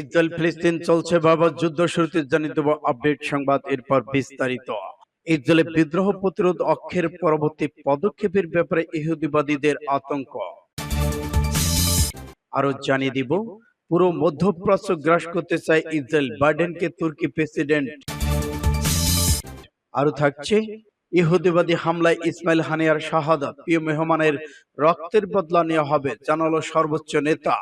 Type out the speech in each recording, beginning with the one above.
Israel ফিলিস্তিন চলছে বাবা যুদ্ধ শুরুতে জানিয়ে দেব আপডেট সংবাদ, এরপর বিস্তারিত। ইসরায়েলের বিদ্রোহ প্রতিরোধ অক্ষের পরবর্তী পদক্ষেপের ব্যাপারে ইহুদিবাদীদের আতঙ্ক। আরও জানিয়ে দিব, পুরো মধ্যপ্রাচ্য গ্রাস করতে চায় ইসরায়েল, বাইডেনকে তুর্কি প্রেসিডেন্ট। আরও থাকছে, ইহুদিবাদী হামলায় ইসমাইল হানিয়ার শাহাদাত, প্রিয় মেহমানের রক্তের বদলা নেওয়া হবে, জানালো সর্বোচ্চ নেতা।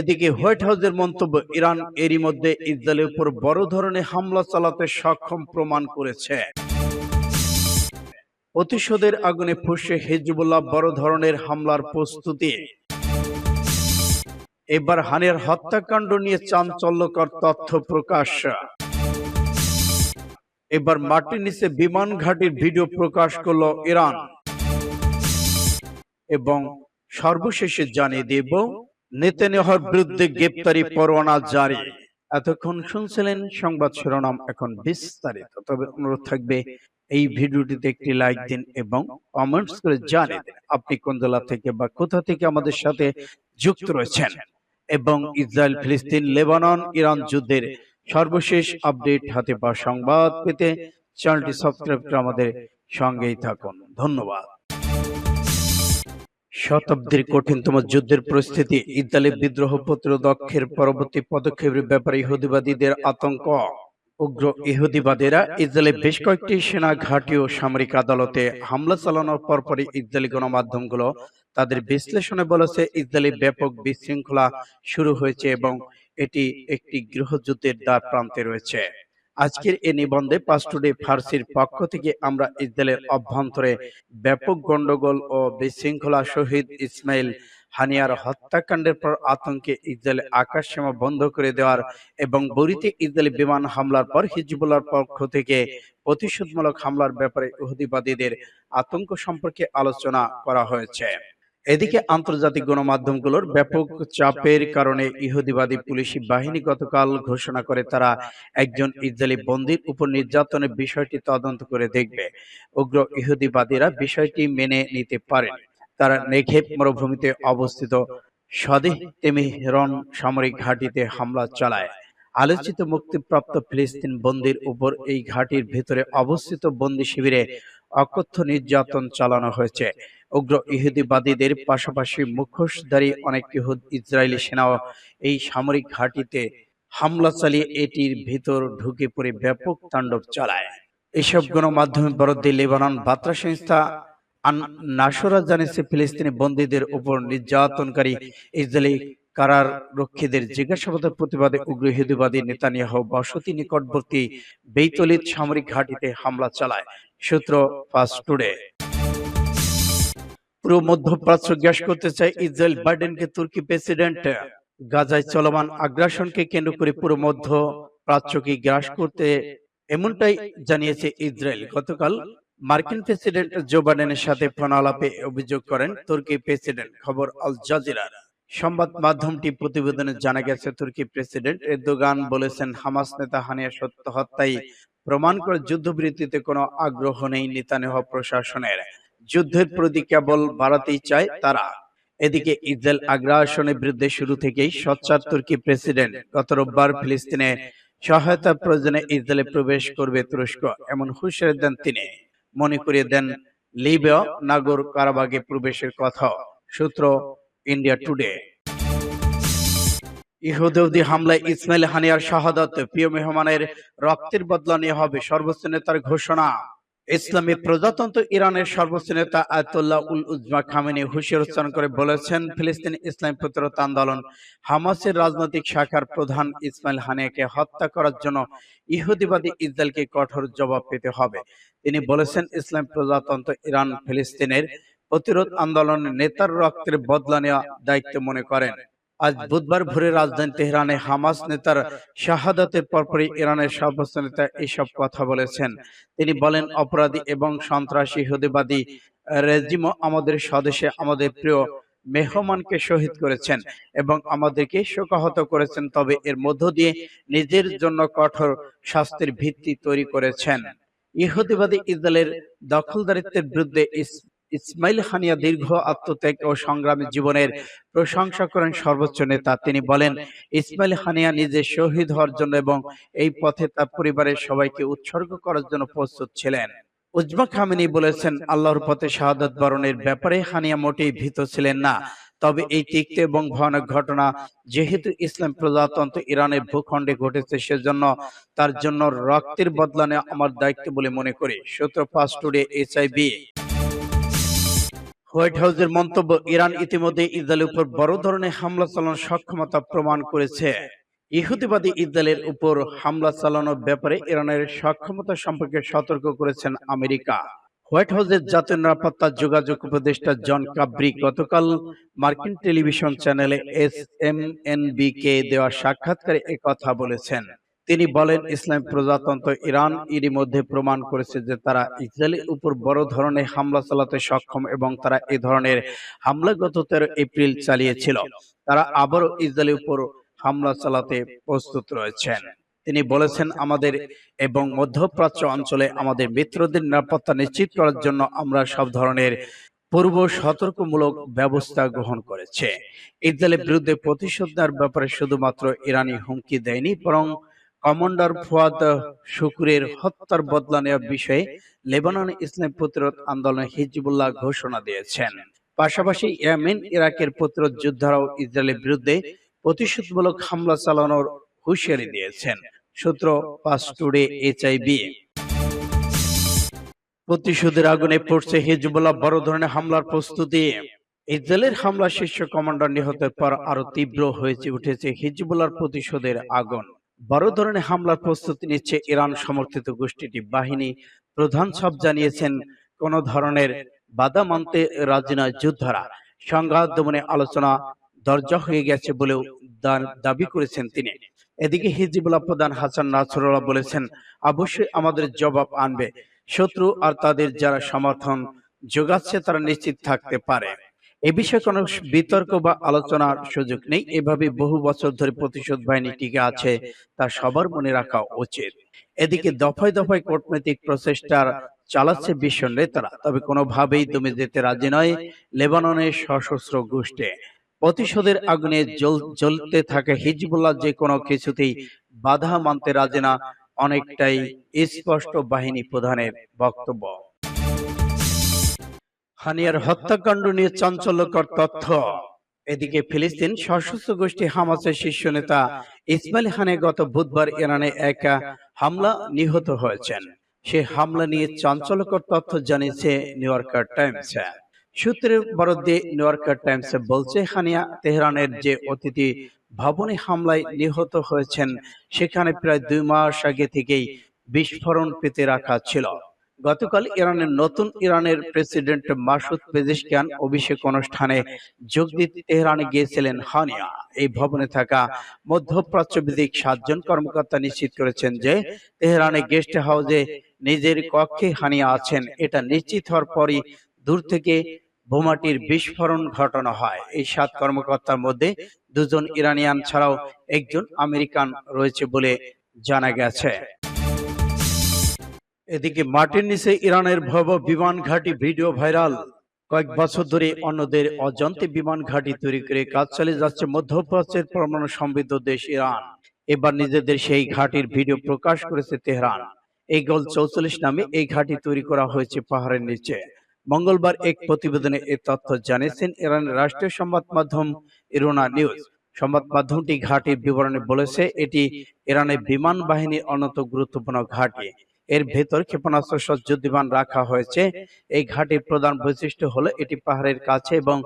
এদিকে হোয়াইট হাউসের মন্তব্য, ইরান এরই মধ্যে ইসরায়েলের উপর বড় ধরনের হামলা চালাতে সক্ষম প্রমাণ করেছে। প্রতিশোধের আগুনে ফুসে হিজবুল্লাহ বড় ধরনের হামলার প্রস্তুতি। এবার হানিয়ার হত্যাকাণ্ড নিয়ে চাঞ্চল্যকর তথ্য প্রকাশ। এবার মাটির নিচে বিমান ঘাটির ভিডিও প্রকাশ করল ইরান। এবং সর্বশেষে জানিয়ে দেব নেতানিয়াহুর বিরুদ্ধে গ্রেপ্তারি পরোয়ানা জারি। এতক্ষণ শুনছিলেন সংবাদ শিরোনাম এখন বিস্তারিত। তবে অনুরোধ থাকবে এই ভিডিওটিতে একটি লাইক দিন এবং কমেন্টস করে জানিয়ে দিন আপনি কোন জেলা থেকে বা কোথা থেকে আমাদের সাথে যুক্ত রয়েছেন এবং ইসরায়েল ফিলিস্তিন লেবানন ইরান যুদ্ধের সর্বশেষ আপডেট হাতে পাওয়া সংবাদ পেতে চ্যানেলটি সাবস্ক্রাইব করে আমাদের সঙ্গেই থাকুন। ধন্যবাদ। শতাব্দীর কঠিনতম যুদ্ধের পরিস্থিতি ইতালির বিদ্রোহ প্রতিরোধকের পরবর্তী পদক্ষেপের ব্যাপারে ইহুদিবাদীদের আতঙ্ক। উগ্র ইহুদিবাদীরা ইসরায়েলের বেশ কয়েকটি সেনা, ঘাঁটি ও সামরিক আদালতে হামলা চালানোর পরপরই ইসরায়েলি গণমাধ্যমগুলো তাদের বিশ্লেষণে বলেছে ইসরায়েলি ব্যাপক বিশৃঙ্খলা শুরু হয়েছে এবং এটি একটি গৃহযুদ্ধের দ্বার প্রান্তে রয়েছে। আজকের এ নিবন্ধে পাস্টুডে ফার্সির পক্ষ থেকে আমরা ইসরায়েলের অভ্যন্তরে ব্যাপক গন্ডগোল ও বিশৃঙ্খলা শহীদ ইসমাইল হানিয়ার হত্যাকাণ্ডের পর আতঙ্কে ইসরায়েল আকাশ সীমা বন্ধ করে দেওয়ার এবং বরিতে ইসরায়েলি বিমান হামলার পর হিজবুল্লার পক্ষ থেকে প্রতিশোধমূলক হামলার ব্যাপারে ইহুদিবাদীদের আতঙ্ক সম্পর্কে আলোচনা করা হয়েছে। এদিকে আন্তর্জাতিক গণমাধ্যমগুলোর ব্যাপক চাপের কারণে ইহুদিবাদী পুলিশি বাহিনী গতকাল ঘোষণা করে তারা একজন ইসরায়েলি বন্দির উপর নির্যাতনের বিষয়টি তদন্ত করে দেখবে। উগ্র ইহুদিবাদীরা বিষয়টি মেনে নিতে পারেন। তারা নেঘেব মরুভূমিতে অবস্থিত সদেহ তেমিহরন সামরিক ঘাঁটিতে হামলা চালায়। আলোচিত মুক্তিপ্রাপ্ত ফিলিস্তিন বন্দির উপর এই ঘাঁটির ভেতরে অবস্থিত বন্দি শিবিরে অকথ্য নির্যাতন চালানো হয়েছে। উগ্র ইহুদিবাদীদের পাশাপাশি মুখোশধারী অনেক ইহুদ ইসরায়েলি সেনাও এই সামরিক ঘাঁটিতে হামলা চালিয়ে এটির ভিতর ঢুকে পড়ে ব্যাপক তাণ্ডব চালায়। এসব গণমাধ্যমে বরাদ্দে লেবানন বার্তা সংস্থা নাসরা জানিয়েছে, ফিলিস্তিনি বন্দীদের উপর নির্যাতনকারী ইসরায়েলি কারার রক্ষীদের জিজ্ঞাসাবাদের প্রতিবাদে উগ্র ইহুদিবাদী নেতানিয়াহু বসতি নিকটবর্তী বেইতলিত সামরিক ঘাঁটিতে হামলা চালায়, সূত্র ফাস্ট টুডে। পুরো মধ্যপ্রাচ্য গ্যাস করতে চায় ইসরায়েল বাইডেনকে তুর্কি প্রেসিডেন্ট। গাজায় চলমান আগ্রাসনকে কেন্দ্র করে পুরো মধ্য প্রাচ্যকে গ্রাস করতে এমনটাই জানিয়েছে ইসরায়েল। গতকাল মার্কিন প্রেসিডেন্ট জো বাইডেনের সাথে ফোন আলাপে অভিযোগ করেন তুর্কি প্রেসিডেন্ট। খবর আল জাজিরার সংবাদ মাধ্যমটি প্রতিবেদনে জানা গেছে, তুর্কি প্রেসিডেন্ট এরদোগান বলেছেন, হামাস নেতা হানিয়া সত্য হত্যায় প্রমাণ করে যুদ্ধবিরতিতে কোনো আগ্রহ নেই নেতানিয়াহু প্রশাসনের। যুদ্ধের প্রতি কেবল বাড়াতেই চায় তারা। এদিকে ইসরায়েল আগ্রাসনের বিরুদ্ধে শুরু থেকেই সোচ্চার তুর্কি প্রেসিডেন্ট গত রোববার ফিলিস্তিনে সহায়তা প্রয়োজনে ইসরায়েলে প্রবেশ করবে তুরস্ক, এমন হুঁশিয়ারি দেন তিনি। মনে করিয়ে দেন, লিবিয়া নাগর কারাবাগে প্রবেশের কথা, সূত্র ইন্ডিয়া টুডে। ইহুদি হামলায় ইসমাইল হানিয়ার শাহাদত প্রিয় মেহমানের রক্তের বদলা নিয়ে হবে সর্বোচ্চ নেতার ঘোষণা। ইসলামী প্রজাতন্ত্র ইরানের সর্বোচ্চ নেতা আয়তুল্লাহ উল উজমা খামেনি হুঁশিয়ার উচ্চারণ করে বলেছেন ফিলিস্তিন ইসলামী প্রতিরোধ আন্দোলন হামাসের রাজনৈতিক শাখার প্রধান ইসমাইল হানিয়াকে হত্যা করার জন্য ইহুদিবাদী ইসরায়েলকে কঠোর জবাব পেতে হবে। তিনি বলেছেন ইসলাম প্রজাতন্ত্র ইরান ফিলিস্তিনের প্রতিরোধ আন্দোলনের নেতার রক্তের বদলা নেওয়া দায়িত্ব মনে করেন। আজ বুধবার ভোরে রাজধানী তেহরানে হামাস নেতার শাহাদাতের পরপরই ইরানের সর্বোচ্চ নেতা এসব কথা বলেছেন। তিনি বলেন, অপরাধী এবং সন্ত্রাসী ইহুদিবাদী রেজিমও আমাদের স্বদেশে আমাদের প্রিয় মেহমানকে শহীদ করেছেন এবং আমাদেরকে শোকাহত করেছেন, তবে এর মধ্য দিয়ে নিজের জন্য কঠোর শাস্তির ভিত্তি তৈরি করেছেন। ইহুদিবাদী ইসরায়েলের দখলদারিত্বের বিরুদ্ধে ইসমাইল হানিয়া দীর্ঘ আত্মত্যাগ ও সংগ্রামী জীবনের প্রশংসা করেন সর্বোচ্চ নেতা। তিনি বলেন, ইসমাইল হানিয়া নিজে শহীদ হওয়ার জন্য এবং এই পথে তার পরিবারের সবাইকে উৎসর্গ করার জন্য প্রস্তুত ছিলেন। উজমা খামিনী বলেছেন, আল্লাহর পথে শাহাদত বরণের ব্যাপারে হানিয়া মোটেই ভীত ছিলেন না। তবে এই তিক্ত এবং ভয়ানক ঘটনা যেহেতু ইসলাম প্রজাতন্ত্র ইরানের ভূখণ্ডে ঘটেছে, সেজন্য তার জন্য রক্তের বদলা নেওয়া আমার দায়িত্ব বলে মনে করি। সূত্র পাঁচ টুডে এইচআইবি হোয়াইট হাউসের মন্তব্য ইরান ইতিমধ্যে ইসরায়েলের উপর বড় ধরনের হামলা চালানোর সক্ষমতা প্রমাণ করেছে। ইহুদিবাদী ইসরায়েলের উপর হামলা চালানোর ব্যাপারে ইরানের সক্ষমতা সম্পর্কে সতর্ক করেছেন আমেরিকা। হোয়াইট হাউসের জাতীয় নিরাপত্তা যোগাযোগ উপদেষ্টা জন কাব্রি গতকাল মার্কিন টেলিভিশন চ্যানেলে S M N B K দেওয়া সাক্ষাৎকারে কথা বলেছেন। তিনি বলেন, ইসলাম প্রজাতন্ত্র ইরান এরই মধ্যে প্রমাণ করেছে যে তারা ইসরায়েলের উপর বড় ধরনের হামলা চালাতে সক্ষম এবং তারা এ ধরনের হামলা গত তেরো এপ্রিল চালিয়েছিল। তারা আবারও ইসরায়েলের উপর হামলা চালাতে প্রস্তুত রয়েছেন। তিনি বলেছেন, আমাদের এবং মধ্যপ্রাচ্য অঞ্চলে আমাদের মিত্রদের নিরাপত্তা নিশ্চিত করার জন্য আমরা সব ধরনের পূর্ব সতর্কমূলক ব্যবস্থা গ্রহণ করেছে। ইসরায়েলের বিরুদ্ধে প্রতিশোধ নেওয়ার ব্যাপারে শুধুমাত্র ইরানি হুমকি দেয়নি, বরং কমান্ডার ফুয়াদ শুকুরের হত্যার বদলা নেওয়ার বিষয়ে লেবানন ইসলাম প্রতিরোধ আন্দোলন হিজবুল্লাহ ঘোষণা দিয়েছেন। পাশাপাশি ইয়েমেন ইরাকের প্রতিরোধ যোদ্ধারাও ইসরায়েলের বিরুদ্ধে প্রতিশোধমূলক হামলা চালানোর হুঁশিয়ারি দিয়েছেন। সূত্র পাঁচ টুডে এইচআইবি প্রতিশোধের আগুনে পড়ছে হিজবুল্লাহ, বড় ধরনের হামলার প্রস্তুতি। ইসরায়েলের হামলা শীর্ষ কমান্ডার নিহতের পর আরও তীব্র হয়েছে, উঠেছে হিজবুল্লাহর প্রতিশোধের আগুন। বড় ধরনের হামলার প্রস্তুতি নিচ্ছে ইরান সমর্থিত গোষ্ঠীটি। বাহিনী প্রধান সব জানিয়েছেন, কোন ধরনের বাধা মানতে রাজি নয় যোদ্ধারা। সংঘাত দমনে আলোচনা দরজা হয়ে গেছে বলেও দাবি করেছেন তিনি। এদিকে হিজবুল্লাহ প্রধান হাসান নাসরুল্লাহ বলেছেন, অবশ্যই আমাদের জবাব আনবে। শত্রু আর তাদের যারা সমর্থন যোগাচ্ছে তারা নিশ্চিত থাকতে পারে। এ বিষয়ে কোনো বিতর্ক বা আলোচনার সুযোগ নেই। এভাবে বহু বছর ধরে প্রতিশোধ বাহিনী টিকে আছে, তা সবার মনে রাখা উচিত। এদিকে দফায় দফায় কূটনৈতিক প্রচেষ্টার চালাচ্ছে বিশ্ব নেতারা, তবে কোনোভাবেই দমে যেতে রাজি নয় লেবাননের সশস্ত্র গোষ্ঠী। প্রতিশোধের আগুনে জ্বল- জ্বলতে থাকে হিজবুল্লাহ যে কোনো কিছুতেই বাধা মানতে রাজি না, অনেকটাই স্পষ্ট বাহিনী প্রধানের বক্তব্য। হানিয়ার হত্যাকাণ্ড নিয়ে চাঞ্চল্যকর তথ্য। এদিকে ফিলিস্তিন সশস্ত্র গোষ্ঠী হামাসের শীর্ষ নেতা ইসমাইল হানে গত বুধবার ইরানে এক হামলা নিহত হয়েছেন। সে হামলা নিয়ে চাঞ্চল্যকর তথ্য জানিয়েছে নিউ ইয়র্কার টাইমস। সূত্রের বরাদ্দে নিউ ইয়র্কার টাইমস বলছে, হানিয়া তেহরানের যে অতিথি ভবনে হামলায় নিহত হয়েছেন, সেখানে প্রায় দুই মাস আগে থেকেই বিস্ফোরণ পেতে রাখা ছিল। গতকাল ইরানের নতুন ইরানের প্রেসিডেন্ট মাসুদ পেজিশকিয়ান অভিষেক অনুষ্ঠানে যোগ দিতে তেহরানে গিয়েছিলেন হানিয়া। এই ভবনে থাকা মধ্যপ্রাচ্য ভিত্তিক সাতজন কর্মকর্তা নিশ্চিত করেছেন যে তেহরানে গেস্ট হাউসে নিজের কক্ষে হানিয়া আছেন। এটা নিশ্চিত হওয়ার পরই দূর থেকে বোমাটির বিস্ফোরণ ঘটানো হয়। এই সাত কর্মকর্তার মধ্যে দুজন ইরানিয়ান ছাড়াও একজন আমেরিকান রয়েছে বলে জানা গেছে। এদিকে মাটির নিচে ইরানের ভয়াবহ বিমান ঘাঁটি ভিডিও ভাইরাল। কয়েক বছর ধরে অন্যদের অজান্তে বিমান ঘাঁটি তৈরি করে কাজ চালিয়ে যাচ্ছে মধ্যপ্রাচ্যের পরমাণু সমৃদ্ধ দেশ ইরান। এবার নিজেদের সেই ঘাঁটির ভিডিও প্রকাশ করেছে তেহরান। এই গোল চৌচল্লিশ নামে এই ঘাঁটি তৈরি করা হয়েছে পাহাড়ের নিচে। মঙ্গলবার এক প্রতিবেদনে এ তথ্য জানিয়েছেন ইরানের রাষ্ট্রীয় সংবাদ মাধ্যম ইরোনা নিউজ। সংবাদ মাধ্যমটি ঘাঁটির বিবরণে বলেছে, এটি ইরানের বিমান বাহিনীর অন্যত গুরুত্বপূর্ণ ঘাঁটি। এর ভেতর ক্ষেপণাস্ত্র সজ্জ বিমান রাখা হয়েছে। এই ঘাটির প্রধান বৈশিষ্ট্য হলো এটি পাহাড়ের কাছে এবং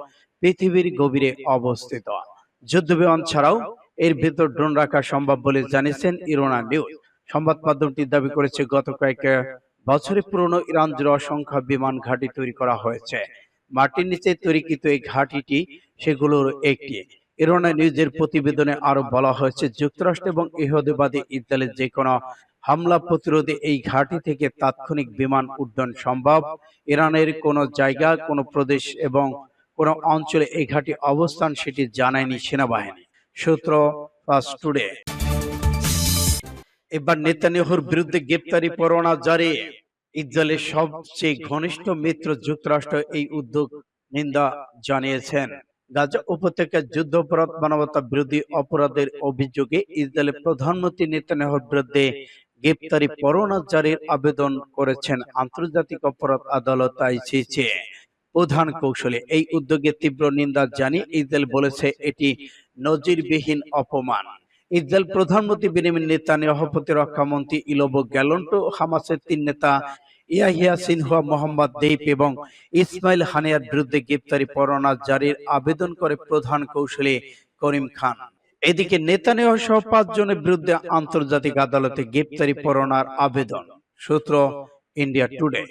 পৃথিবীর গভীরে অবস্থিত। যুদ্ধ বিমান ছাড়াও এর ভেতর ড্রোন রাখা সম্ভব বলে জানিয়েছেন ইরোনা নিউজ। সংবাদ মাধ্যমটি দাবি করেছে, গত কয়েক বছরে পুরনো ইরান জুড়ে অসংখ্য বিমান ঘাঁটি তৈরি করা হয়েছে। মাটির নিচে তৈরিকৃত এই ঘাঁটিটি সেগুলোর একটি। ইরোনা নিউজের প্রতিবেদনে আরও বলা হয়েছে, যুক্তরাষ্ট্র এবং ইহুদিবাদী ইসরায়েলের যে কোনো হামলা প্রতিরোধে এই ঘাঁটি থেকে তাৎক্ষণিক বিমান উড্ডয়ন সম্ভব। ইরানের কোন জায়গা, কোন প্রদেশ এবং কোন অঞ্চলে এই ঘাঁটি অবস্থান সেটি জানায়নি সেনাবাহিনী। সূত্র টুডে। এবার নেতানিয়াহুর বিরুদ্ধে গ্রেপ্তারি পরোয়ানা জারি। ইসরায়েলের সবচেয়ে ঘনিষ্ঠ মিত্র যুক্তরাষ্ট্র এই উদ্যোগ নিন্দা জানিয়েছেন। গাজা উপত্যকার যুদ্ধাপরাধ মানবতা বিরোধী অপরাধের অভিযোগে ইসরায়েলের প্রধানমন্ত্রী নেতানিয়াহুর বিরুদ্ধে গ্রেপ্তারি পরোয়ানা জারির আবেদন করেছেন আন্তর্জাতিক অপরাধ আদালত আইসিসি। প্রধান কৌশলে এই উদ্যোগে তীব্র নিন্দা জানিয়ে ইসরায়েল বলেছে এটি নজিরবিহীন অপমান। ইসরায়েল প্রধানমন্ত্রী বেনিয়ামিন নেতানিয়াহু প্রতিরক্ষা মন্ত্রী ইলোবো গ্যালন্টো হামাসের তিন নেতা ইয়াহিয়া সিনহুয়া, মোহাম্মদ দেইপ এবং ইসমাইল হানিয়ার বিরুদ্ধে গ্রেপ্তারি পরোয়ানা জারির আবেদন করে প্রধান কৌশলী করিম খান। এদিকে নেতানিয়াহু সহ পাঁচজনের বিরুদ্ধে আন্তর্জাতিক আদালতে গ্রেপ্তারি পরোয়ানার আবেদন। সূত্র ইন্ডিয়া টুডে।